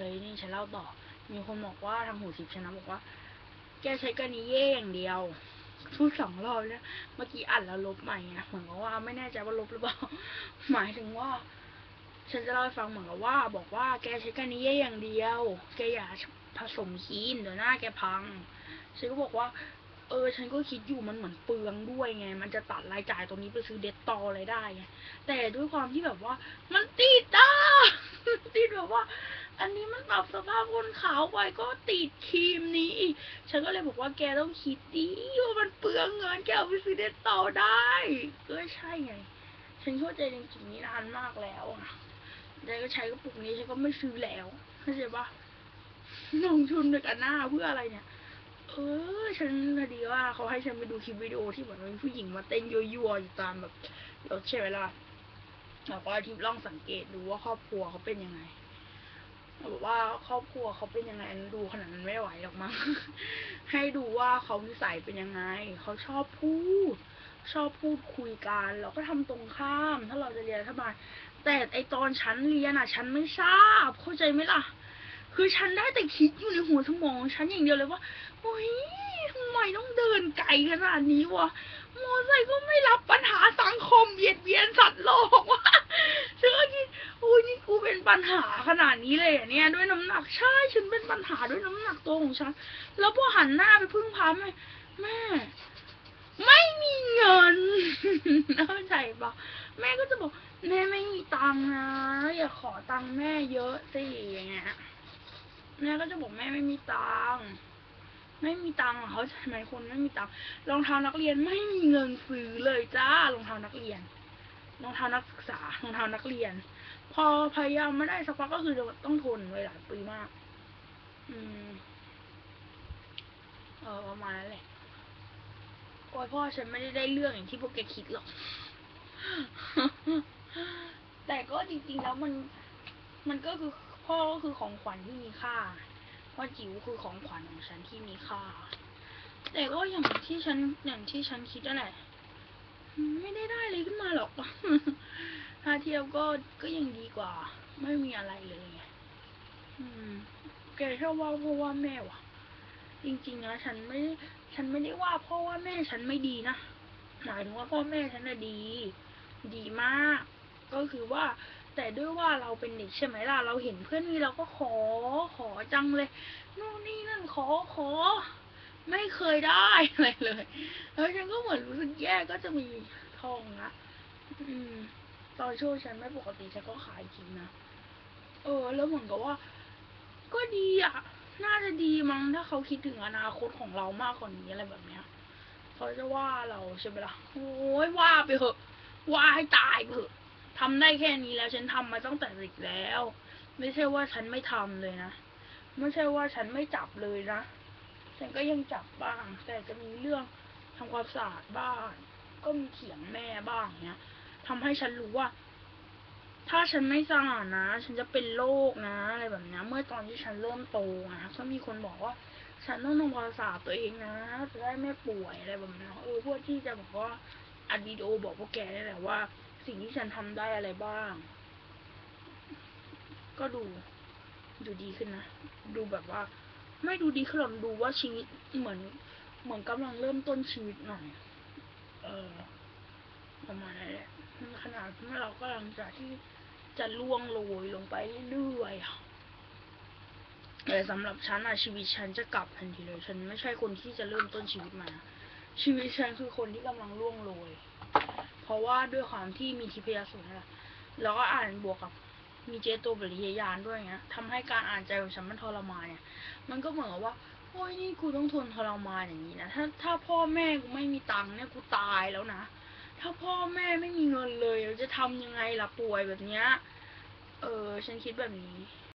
เลยนี่ฉันเล่าต่อ มีคนบอกว่าทางหูสิบชนะบอกว่า แกใช้กานิเย่อย่างเดียวพูดสองรอบเนี่ยเมื่อกี้อัดแล้วลบใหม่ไงเหมือนกับว่าไม่แน่ใจว่าลบหรือเปล่าหมายถึงว่า ฉันจะเล่าให้ฟังเหมือนกับว่า บอกว่าแกใช้กานิเย่อย่างเดียว แกอย่าผสมครีมเดี๋ยวหน้าแกพังฉันก็บอกว่า เออ ฉันก็คิดอยู่มันเหมือนเปลืองด้วยไง มันจะตัดรายจ่ายตรงนี้ไปซื้อเดตตออะไรได้ไงแต่ด้วยความที่แบบว่า มันติดอะติดแบบว่า อันนี้มันปรับสภาพคนขาวไปก็ติดครีมนี้อีก ฉันก็เลยบอกว่าแกต้องคิดดีว่ามันเปลืองเงินแกเอาไปซื้อเดตต่อได้ ก็ใช่ไง ฉันเข้าใจจริงๆนี้นานมากแล้วอะแต่ก็ใช้กระปุกนี้ฉันก็ไม่ซื้อแล้วเข้าใจปะลงทุนไปกับหน้าเพื่ออะไรเนี่ย เออ ฉันพอดีว่าเขาให้ฉันไปดูคลิปวิดีโอที่เหมือนมีผู้หญิงมาเต้นยั่วๆอยู่ตามแบบรถใช่ไหมล่ะแล้วก็ทิปลองสังเกตดูว่าครอบครัวเขาเป็นยังไง บอกว่าครอบครัวเขาเป็นยังไงอันดูขนาดนั้นไม่ไหวหรอกมั้ง ให้ดูว่าเขานิสัยเป็นยังไง เขาชอบพูด ชอบพูดคุยกัน เราก็ทำตรงข้าม ถ้าเราจะเรียนรัฐบาลแต่ไอตอนฉันเรียนอะ ฉันไม่ทราบ เข้าใจไหมล่ะ คือฉันได้แต่คิดอยู่ในหัวสมองฉันอย่างเดียวเลยว่าโอ้ยทำไมต้องเดินไกลขนาดนี้วะมอไซค์ก็ไม่รับปัญหาสังคมเบียดเบียนสัตว์โลกวะฉันก็คิดโอ้ยนี่กูเปัญหาขนาดนี้เลยเหรอเนี่ย ด้วยน้ำหนักใช่ฉันเป็นปัญหาด้วยน้ำหนักตัวของฉัน แล้วพอหันหน้าไปพึ่งพาแม่แม่ ไม่มีเงินเข้าใจปะแม่ก็จะบอกแม่ไม่มีตังนะอย่าขอตังแม่เยอะสิอย่างเงี้ยแม่ก็จะบอกแม่ไม่มีตังไม่มีตังค์เหรอเขาใช่ไหมคนไม่มีตังค์รองเท้านักเรียนไม่มีเงินซื้อเลยจ้ารองเท้านักเรียน รองเท้านักศึกษารองเท้านักเรียน พอพยายามไม่ได้สักพักก็คือต้องทนไว้หลายปีมาก อืม เออประมาณนั้นแหละโอ้ยพ่อฉันไม่ได้ได้เรื่องอย่างที่พวกแกคิดหรอก แต่ก็จริง ๆ แล้วมัน มันก็คือพ่อก็คือของขวัญที่มีค่าพ่อจิ๋วคือของขวัญของฉันที่มีค่า แต่ก็อย่างที่ฉันอย่างที่ฉันคิดนั่นแหละ ไม่ได้ได้เลยขึ้นมาหรอก ถ้าเทียบก็ก็ยังดีกว่า ไม่มีอะไรเลยไงอืม แกชอบว่าพ่อว่าแม่วะจริงๆนะฉันไม่ได้ฉันไม่ได้ว่าพ่อว่าแม่ฉันไม่ดีนะหมายถึงว่าพ่อแม่ฉันน่ะดี ดีมาก ก็คือว่า แต่ด้วยว่าเราเป็นเด็กใช่ไหมล่ะเราเห็นเพื่อนมีเราก็ขอขอจังเลยนู่นนี่นั่นขอขอ ไม่เคยได้อะไรเลยแล้วฉันก็เหมือนรู้สึกแย่ก็จะมีทองนะอืม ตอนช่วงฉันไม่ปกติฉันก็ขายจริงนะ เออ แล้วเหมือนกับว่า ก็ดีอะ น่าจะดีมั้งถ้าเขาคิดถึงอนาคตของเรามากกว่านี้อะไรแบบเนี้ยเขาจะว่าเราใช่ไหมล่ะ โอ้ยว่าไปเถอะ ว่าให้ตายไปเถอะทำได้แค่นี้แล้วฉันทำมาตั้งแต่เด็กแล้ว ไม่ใช่ว่าฉันไม่ทำเลยนะ ไม่ใช่ว่าฉันไม่จับเลยนะ ฉันก็ยังจับบ้าง แต่จะมีเรื่องทำความสะอาดบ้างก็มีเถียงแม่บ้างเนี้ย ทำให้ฉันรู้ว่า ถ้าฉันไม่สะอาดนะ ฉันจะเป็นโรคนะอะไรแบบนี้เมื่อตอนที่ฉันเริ่มโตนะก็มีคนบอกว่า ฉันต้องทำความสะอาดตัวเองนะจะได้ไม่ป่วยอะไรแบบนี้เออพื่อที่จะบอกว่าอัดวิดีโอบอกพวกแกนี่แหละว่า สิ่งที่ฉันทำได้อะไรบ้าง ก็ดู ดูดีขึ้นนะ ดูแบบว่า ไม่ดูดีขึ้นหรอกดูว่าชีวิตเหมือน เหมือนกำลังเริ่มต้นชีวิตหน่อย เออประมาณนั้นแหละ ขนาดที่เรากำลังจะที่จะล่วงโรยลงไปเรื่อยๆแต่สำหรับฉันอะชีวิตฉันจะกลับทันทีเลยฉันไม่ใช่คนที่จะเริ่มต้นชีวิตมา ชีวิตฉันคือคนที่กำลังล่วงโรยเพราะว่าด้วยความที่มีทิพยสูงนะแล้วก็อ่านบวกกับมีเจโตปริยาณด้วยเงี้ยทำให้การอ่านใจของฉันมันทรมานเนี่ย มันก็เหมือนกับว่า โอ้ยนี่กูต้องทนทรมานอย่างนี้นะ ถ้าถ้าพ่อแม่กูไม่มีตังค์เนี่ยกูตายแล้วนะ ถ้าพ่อแม่ไม่มีเงินเลยเราจะทำยังไงล่ะป่วยแบบเนี้ย เออ ฉันคิดแบบนี้